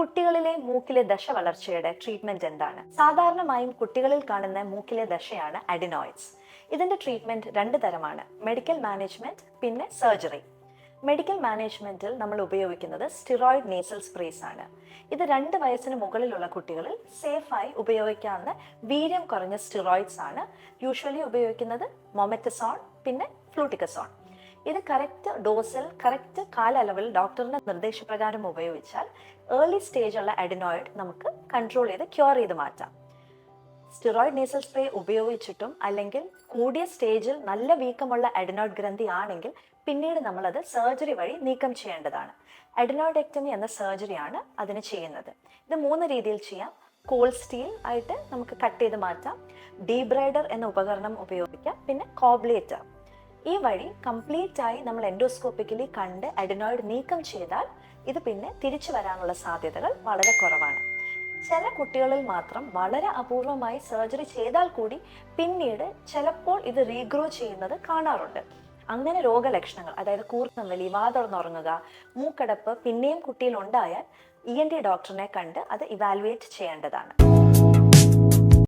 കുട്ടികളിലെ മൂക്കിലെ ദശ വളർച്ചയുടെ ട്രീറ്റ്മെന്റ് എന്താണ്? സാധാരണമായും കുട്ടികളിൽ കാണുന്ന മൂക്കിലെ ദശയാണ് അഡിനോയിഡ്സ് ഇതിന്റെ ട്രീറ്റ്മെന്റ് രണ്ട് തരമാണ്. മെഡിക്കൽ മാനേജ്മെന്റ് പിന്നെ സർജറി മെഡിക്കൽ മാനേജ്മെന്റിൽ നമ്മൾ ഉപയോഗിക്കുന്നത് സ്റ്റിറോയിഡ് നേസൽ സ്പ്രേസ് ആണ്. ഇത് രണ്ട് വയസ്സിന് മുകളിലുള്ള കുട്ടികളിൽ സേഫായി ഉപയോഗിക്കാവുന്ന വീര്യം കുറഞ്ഞ സ്റ്റിറോയിഡ്സ് ആണ്. യൂഷ്വലി ഉപയോഗിക്കുന്നത് മൊമെറ്റസോൺ പിന്നെ ഫ്ലൂട്ടിക്കസോൺ ഇത് കറക്റ്റ് ഡോസിൽ കറക്റ്റ് കാലയളവിൽ ഡോക്ടറിന്റെ നിർദ്ദേശപ്രകാരം ഉപയോഗിച്ചാൽ ഏർലി സ്റ്റേജുള്ള അഡിനോയിഡ് നമുക്ക് കൺട്രോൾ ചെയ്ത് ക്യൂർ ചെയ്ത് മാറ്റാം. സ്റ്റിറോയിഡ് നേസൽ സ്പ്രേ ഉപയോഗിച്ചിട്ടും അല്ലെങ്കിൽ കൂടിയ സ്റ്റേജിൽ നല്ല വീക്കമുള്ള അഡിനോയിഡ് ഗ്രന്ഥി ആണെങ്കിൽ പിന്നീട് നമ്മളത് സർജറി വഴി നീക്കം ചെയ്യേണ്ടതാണ്. അഡിനോയിഡെക്ടമി എന്ന സർജറിയാണ് അതിന് ചെയ്യുന്നത്. ഇത് മൂന്ന് രീതിയിൽ ചെയ്യാം. കോൾ സ്റ്റീൽ ആയിട്ട് നമുക്ക് കട്ട് ചെയ്ത് മാറ്റാം. ഡീബ്രൈഡർ എന്ന ഉപകരണം ഉപയോഗിക്കാം. പിന്നെ കോബ്ലേറ്റർ ഈ വഴി കംപ്ലീറ്റ് ആയി നമ്മൾ എൻഡോസ്കോപ്പിക്കലി കണ്ട് അഡിനോയിഡ് നീക്കം ചെയ്താൽ ഇത് പിന്നെ തിരിച്ചു വരാനുള്ള സാധ്യതകൾ വളരെ കുറവാണ്. ചില കുട്ടികളിൽ മാത്രം വളരെ അപൂർവമായി സർജറി ചെയ്താൽ കൂടി പിന്നീട് ചിലപ്പോൾ ഇത് റീഗ്രോ ചെയ്യുന്നത് കാണാറുണ്ട്. അങ്ങനെ രോഗലക്ഷണങ്ങൾ അതായത് കൂർക്കം വലി വാതുറന്നുറങ്ങുക മൂക്കടപ്പ് പിന്നെയും കുട്ടിയിൽ ഉണ്ടായാൽ ഇ എൻ ഡി ഡോക്ടറിനെ കണ്ട് അത് ഇവാലുവേറ്റ് ചെയ്യേണ്ടതാണ്.